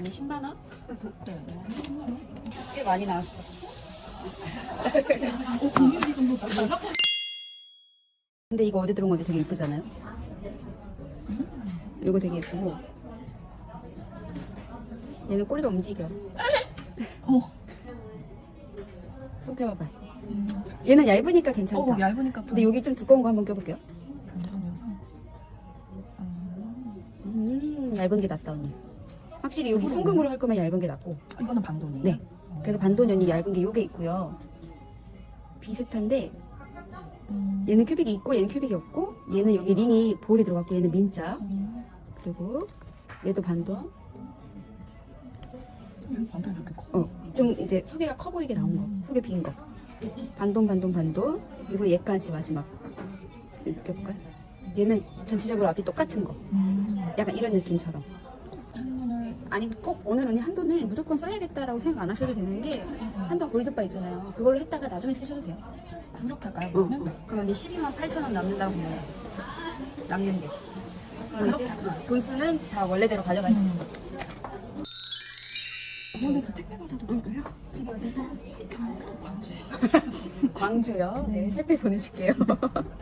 언니 10만 원? 네. 꽤 많이 나왔어. 근데 이거 어디 들어온 건지 되게 예쁘잖아요? 이거 되게 예쁘고 얘는 꼬리가 움직여. 어. 손 펴봐봐. 얘는 얇으니까 괜찮다. 어, 얇으니까 또. 근데 여기 좀 두꺼운 거 한번 껴볼게요. 음, 얇은 게 낫다 언니. 확실히 여기 순금으로 할 거면 얇은 게 낫고. 아, 이거는 방돈이에요? 네. 그래서 반도년이 얇은 게 요게 있고요. 비슷한데 음. 얘는 큐빅이 있고 얘는 큐빅이 없고 얘는 여기 링이 볼이 들어갔고 얘는 민자 음. 그리고 얘도 반도 얘는 방돈 이렇게 커. 어 좀 이제 소개가 커 보이게 나온 거 속에 빈거 반동 반동 반도 그리고 얘까지 마지막 이렇게 볼까요? 얘는 전체적으로 앞이 똑같은 거 음. 약간 이런 느낌처럼 아니 꼭 오늘 언니 한 돈을 무조건 써야겠다라고 생각 안 하셔도 되는 게 한 돈 골드바 있잖아요 그걸로 했다가 나중에 쓰셔도 돼요 그렇게 할까요? 어, 그러면? 어. 그럼 언니 12만 8천 원 남는다고 보면 남는 게 그럼 이제 돈수는 다 원래대로 가져갈 수 있어 오늘 저 택배 받아도 될까요? 집에 어디죠? 경기도 광주에. 광주요? 네 택배 보내줄게요